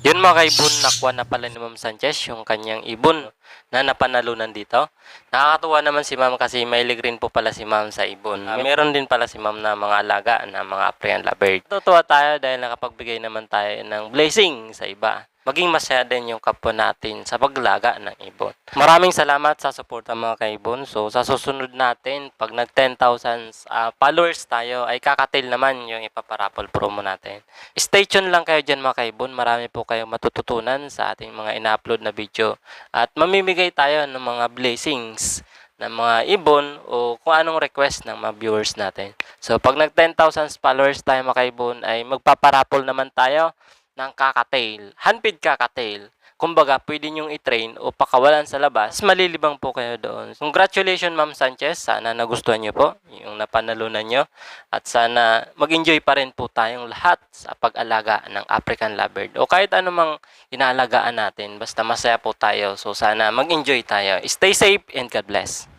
Yun mga kaibon, nakuha na pala ni Ma'am Sanchez yung kanyang ibon na napanalunan dito. Nakakatuwa naman si Ma'am kasi mahilig rin po pala si Ma'am sa ibon. Ah, meron din pala si Ma'am na mga alaga na mga African lovebird. Tutuwa tayo dahil nakapagbigay naman tayo ng blessing sa iba. Maging masaya din yung kapwa natin sa paglaga ng ibon. Maraming salamat sa suporta mga kaibon. So sa susunod natin, pag nag 10,000 ah, followers tayo, ay kakatil naman yung ipaparapol promo natin. Stay tuned lang kayo dyan mga kaibon. Marami po kayong matututunan sa ating mga ina-upload na video. At mamimigay tayo ng mga blessings ng mga ibon o kung anong request ng mga viewers natin. So pag nag 10,000 followers tayo mga kaibon ay magpaparapol naman tayo ng kakatail, handpid kakatail. Kumbaga, pwede nyong i-train o pakawalan sa labas, malilibang po kayo doon. Congratulations, Ma'am Sanchez. Sana nagustuhan nyo po yung napanalunan nyo. At sana mag-enjoy pa rin po tayong lahat sa pag-alaga ng African Lovebird. O kahit anumang inaalagaan natin, basta masaya po tayo. So sana mag-enjoy tayo. Stay safe and God bless.